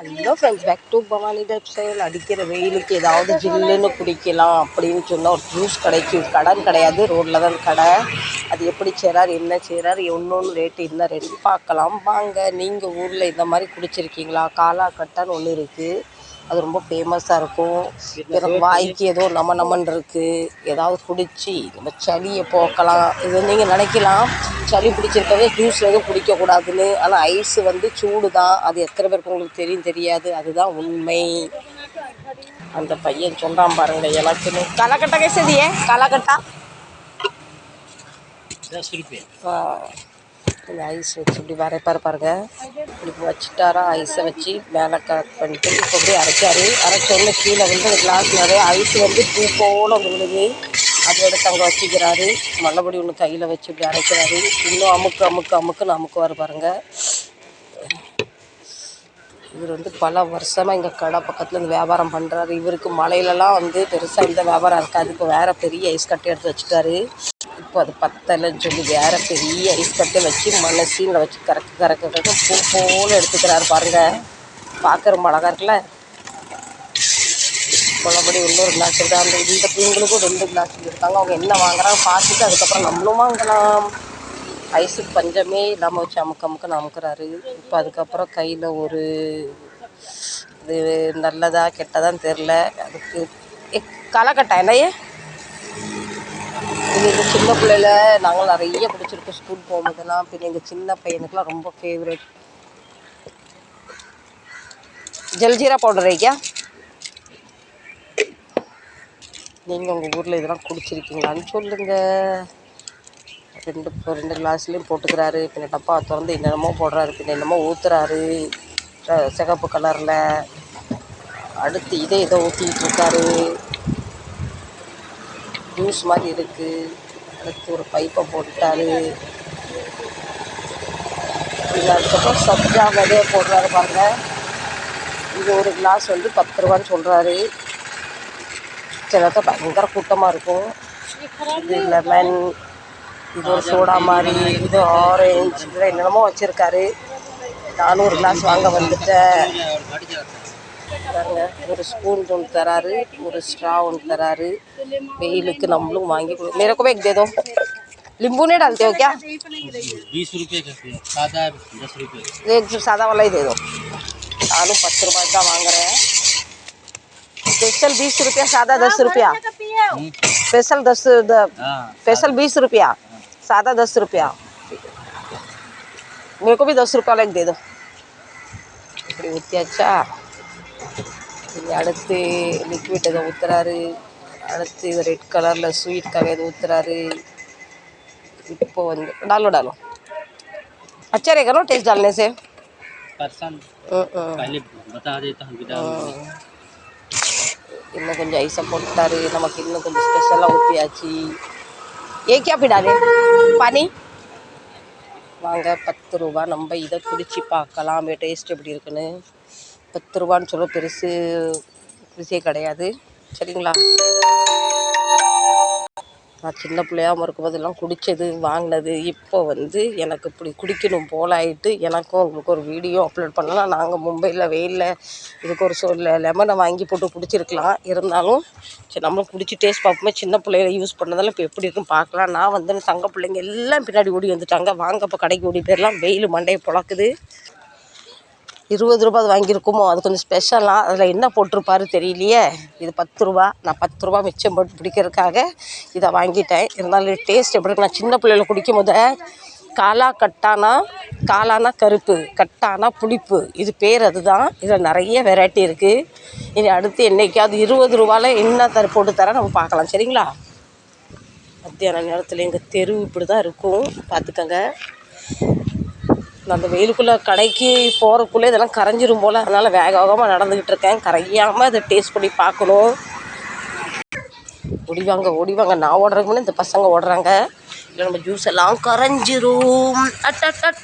Hello friends back to Bhavani website அடிக்கிற வெயிலுக்கு ஏதாவது ஜில்லுன்னு குடிக்கலாம் அப்படின்னு சொன்னால் ஒரு ஜூஸ் கடைக்கு கடன் கிடையாது ரோட்டில் தான் கடை. அது எப்படி செய்கிறார் என்ன செய்கிறார் ஒன்று ரேட்டு என்ன ரேட்டு பார்க்கலாம். வாங்க நீங்கள் ஊரில் இந்த மாதிரி குடிச்சிருக்கீங்களா? காலா கட்டான்னு ஒன்று இருக்குது அது ரொம்ப ஃபேமஸாக இருக்கும். எனக்கு வாய்க்கு ஏதோ நம்ம நம்மன்னு இருக்குது ஏதாவது குடிச்சு நம்ம சளியை போக்கலாம். இது நீங்கள் நினைக்கலாம். சளி பிடிச்சிருக்கவே ஜூஸ் எதுவும் குடிக்கக்கூடாதுன்னு. ஆனால் ஐஸ் வந்து சூடு தான் அது எத்தனை பேருக்கு உங்களுக்கு தெரியும் தெரியாது. அதுதான் உண்மை. அந்த பையன் சொன்னான் பாருங்க எல்லாத்துமே கலக்கட்டா கேசதியே? கலக்கட்டா. இந்த ஐஸ் வச்சு இப்படி வரைப்பார் பாருங்க. இப்படி வச்சுட்டாரா ஐஸை வச்சு மேலே கட் பண்ணிட்டு இப்போ அப்படியே அரைச்சாரு அரைச்சோடனே கீழே வந்து அந்த கிளாஸ் நிறைய ஐஸ் வந்து பூ போல விழுது. அதோட தங்க வச்சுக்கிறாரு. மல்லபடி ஒன்று கையில் வச்சு இப்படி அரைக்கிறாரு. இன்னும் அமுக்கு அமுக்கு அமுக்குன்னு அமுக்குவார் பாருங்கள் இவர் வந்து பல வருஷமாக எங்கள் கடை பக்கத்தில் இந்த வியாபாரம் பண்ணுறாரு இவருக்கு மலையிலலாம் வந்து பெருசாக இந்த வியாபாரம் இருக்காது. இப்போ வேறு பெரிய ஐஸ் கட்டை எடுத்து வச்சுட்டாரு. இப்போ அது பத்தலைன்னு சொல்லி வேறு பெரிய ஐஸ் கட்டை வச்சு மனசீனில் வச்சு கறக்கு கறக்கு கறக்க பூ போல் எடுத்துக்கிறாரு பாருங்க. பார்க்குற மிளகா இருக்குல்ல? மறுபடி இன்னொரு கிளாஸ் இருக்குது அந்த இந்த பிள்ளைங்களுக்கும் ரெண்டு கிளாஸ் இருக்காங்க அவங்க என்ன வாங்குறாங்க பார்த்துட்டு அதுக்கப்புறம் நம்மளும் வாங்கலாம். ஐஸுக்கு பஞ்சமே இல்லாமல் வச்சு அமுக்க அமுக்க அமுக்குறாரு இப்போ அதுக்கப்புறம் கையில் ஒரு இது நல்லதா கெட்டதான்னு தெரில அதுக்கு எ களைக்கட்டா என்னையே இது எங்கள் சின்ன பிள்ளையில நாங்கள் நிறைய பிடிச்சிருக்கோம். ஸ்கூல் போகும்போதெல்லாம். பின்ன எங்கள் சின்ன பையனுக்குலாம் ரொம்ப ஃபேவரட் ஜல்ஜீரா பவுடர் வைக்கா நீங்கள் உங்கள் ஊரில் இதெல்லாம் குடிச்சிருக்கீங்களான்னு சொல்லுங்கள் ரெண்டு ரெண்டு கிளாஸ்லேயும் போட்டுக்கிறாரு. பின்ன டப்பா திறந்து என்னென்னமோ போடுறாரு. பின்ன என்னமோ ஊற்றுறாரு சிகப்பு கலரில். அடுத்து இதை இதை ஊற்றிக்கிட்டு இருக்காரு. ஜூஸ் மாதிரி இருக்குது அடுத்து ஒரு பைப்பை போட்டுட்டாரு. இது அதுக்கப்புறம் சப்ஜா விதைய போடுறாரு பாருங்கள் இது ஒரு கிளாஸ் வந்து பத்து ரூபான்னு சொல்கிறாரு சிலத்த பயங்கர கூட்டமாக இருக்கும் இது லெமன் இது ஒரு சோடா மாதிரி இது ஆரஞ்சு இதில் என்னென்னமோ வச்சுருக்காரு நானும் ஒரு கிளாஸ் வாங்க வந்துட்டேன் பாருங்க ஒரு ஸ்பூன் ஒன்று தராரு ஒரு ஸ்ட்ரா ஒன்று தராரு வெயிலுக்கு நம்மளும் வாங்கி கொடு मेरे को भी एक दे दो नींबू नहीं डालते हो क्या बीस रुपये का है, सादा दस रुपये एक जो सादा वाला ही दे दो நானும் பத்து ரூபாய்க்கு தான் வாங்குறேன் स्पेशल बीस रुपया सादा दस रुपया स्पेशल दस हाँ स्पेशल बीस रुपया सादा दस रुपया मेरे को भी दस रुपया वाला एक दे दो இப்படி ஊற்றியாச்சா இனி அடுத்து லிக்விட் எதை ஊற்றுறாரு அடுத்து இது ரெட் கலரில் ஸ்வீட்காக எது ஊற்றுறாரு இப்போ வந்து डालो डालो अच्छा रहेगा ना टेस्ट डालने से पर्सन ம், ம். पहले बता देता हूँ विदा இன்னும் கொஞ்சம் ஐஸை போட்டுட்டாரு நமக்கு இன்னும் கொஞ்சம் ஸ்பெஷலாக ஊற்றியாச்சு ஏக்கியா கே பிடாது வாங்க பத்து ரூபா. நம்ம இதை குடிச்சு பார்க்கலாம். டேஸ்ட் எப்படி இருக்குன்னு. பத்து ரூபான்னு சொல்ல பெருசு பெருசே கிடையாது. சரிங்களா? நான் சின்ன பிள்ளையாம இருக்கும்போதெல்லாம் குடித்தது வாங்கினது இப்போ வந்து எனக்கு இப்படி குடிக்கணும் போல ஆகிட்டு எனக்கும் உங்களுக்கு ஒரு வீடியோ அப்லோட் பண்ணலாம். நாங்கள் மும்பையில் வெயிலில் இதுக்கு ஒரு சொல் லெமனை வாங்கி போட்டு குடிச்சிருக்கலாம். இருந்தாலும் சரி நம்மளும் குடிச்சு டேஸ்ட் பார்ப்போமே. சின்ன பிள்ளையில யூஸ் பண்ணதெல்லாம் இப்போ எப்படி இருக்குன்னு பார்க்கலாம். நான் வந்து தங்க பிள்ளைங்க எல்லாம் பின்னாடி ஓடி வந்துட்டாங்க. வாங்க இப்போ கடைக்கு ஓடி போயிடலாம் வெயில் மண்டையை புழக்குது. இருபது ரூபா அது வாங்கியிருக்குமோ? அது கொஞ்சம் ஸ்பெஷலாக அதில் என்ன போட்டிருப்பாரு தெரியலையே. இது பத்து ரூபா. நான் பத்து ரூபா மிச்சம் போட்டு பிடிக்கிறதுக்காக இதை வாங்கிட்டேன். இருந்தாலும் டேஸ்ட் எப்படி இருக்கு நான் சின்ன பிள்ளைல குடிக்கும் போது காலா கட்டானா காலானா கருப்பு கட்டானா புளிப்பு. இது பேர் அதுதான். இதில் நிறைய வெரைட்டி இருக்குது இனி அடுத்து என்னைக்காவது இருபது ரூபாயில் என்ன தர போட்டு தர நம்ம பார்க்கலாம். சரிங்களா? மத்தியான நேரத்தில் எங்கள் தெரு இப்படி தான் இருக்கும். பார்த்துக்கங்க. அந்த வெயிலுக்குள்ளே கடைக்கு போகிறக்குள்ளே இதெல்லாம் கரைஞ்சிரும் போல். அதனால் வேக வேகமாக நடந்துக்கிட்டு இருக்கேன். கரையாமல் அதை டேஸ்ட் பண்ணி பார்க்கணும். ஓடிவாங்க ஓடிவாங்க. நான் ஓடுறதுக்கு இந்த பசங்க ஓடுறாங்க. இல்லை நம்ம ஜூஸ் எல்லாம் கரைஞ்சிரும். அட் அட் அட்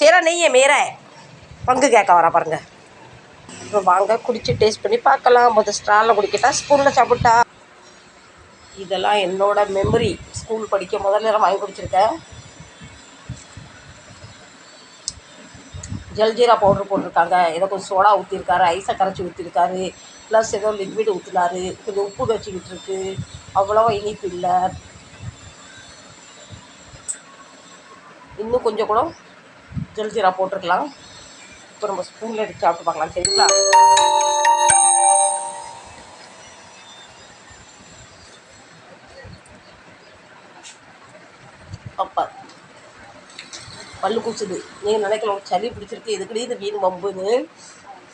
தேரா நெய்யே மேர. பங்கு கேட்க வர பாருங்க. இப்போ வாங்க குடிச்சு டேஸ்ட் பண்ணி பார்க்கலாம். முதல் ஸ்ட்ராலில் குடிக்கிட்டா ஸ்பூனில் சாப்பிட்டா. இதெல்லாம் என்னோட மெமரி ஸ்கூல் படிக்க முதல்ல வாங்கி குடிச்சிருக்கேன். ஜல்ஜீரா பவுடர் போட்டிருக்காங்க. ஏதோ கொஞ்சம் சோடா ஊற்றிருக்காரு ஐஸை கரைச்சி ஊற்றிருக்காரு ப்ளஸ் ஏதோ லிக்விட் ஊற்றினாரு கொஞ்சம் உப்பு வச்சுக்கிட்டு இருக்கு அவ்வளோவா இனிப்பு இல்லை. இன்னும் கொஞ்சம் கூட ஜல்ஜீரா போட்டிருக்கலாம். இப்போ நம்ம ஸ்பூனில் எடுத்து சாப்பிட்டு பார்க்கலாம். சரிங்களா? அப்பா பல்லு கூச்சுது நீங்கள் நினைக்கலாம் சளி பிடிச்சிருக்கு. எதுக்கடி இது வீண் வம்புன்னு?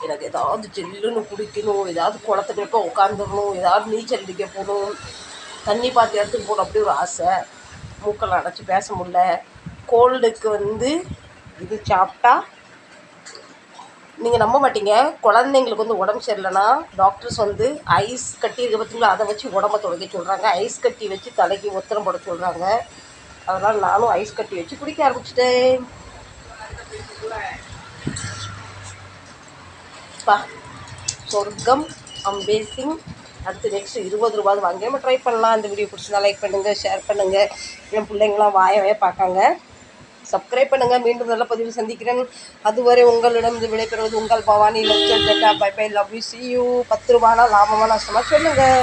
எனக்கு ஏதாவது ஜில்லுன்னு குடிக்கணும். ஏதாவது குளத்துக்கு போய் உட்காந்துடணும் ஏதாவது நீச்சல் அடிக்க போகணும். தண்ணி பார்த்து இடத்துக்கு போகணும். அப்படி ஒரு ஆசை. மூக்கெல்லாம் அடைச்சி பேச முடில கோல்டுக்கு வந்து இது சாப்பிட்டா நீங்கள் நம்ப மாட்டீங்க. குழந்தைங்களுக்கு வந்து உடம்பு சரியில்லைன்னா டாக்டர்ஸ் வந்து ஐஸ் கட்டி இருக்க பார்த்தீங்களா அதை வச்சு உடம்ப துடைக்க சொல்கிறாங்க ஐஸ் கட்டி வச்சு தலைக்கு ஒத்திரம் போட சொல்கிறாங்க அதனால் நானும் ஐஸ் கட்டி வச்சு குடிக்க ஆரம்பிச்சிட்டேன். பா சொர்க்கம் அம்பேசிங் அடுத்து நெக்ஸ்ட் இருபது ரூபாய் வாங்கி நம்ம ட்ரை பண்ணலாம். அந்த வீடியோ பிடிச்சதா லைக் பண்ணுங்கள் ஷேர் பண்ணுங்கள் என் பிள்ளைங்களாம் வாயவே பார்க்காங்க. சப்ஸ்கிரைப் பண்ணுங்கள் மீண்டும் நல்ல பதிவில் சந்திக்கிறேன். அதுவரை உங்களிடம் இது விடைபெறுவது உங்கள் Bhavani lecture data bye bye love you see you பத்து ரூபானா லாபமான நஷ்டமாக சொல்லுங்கள்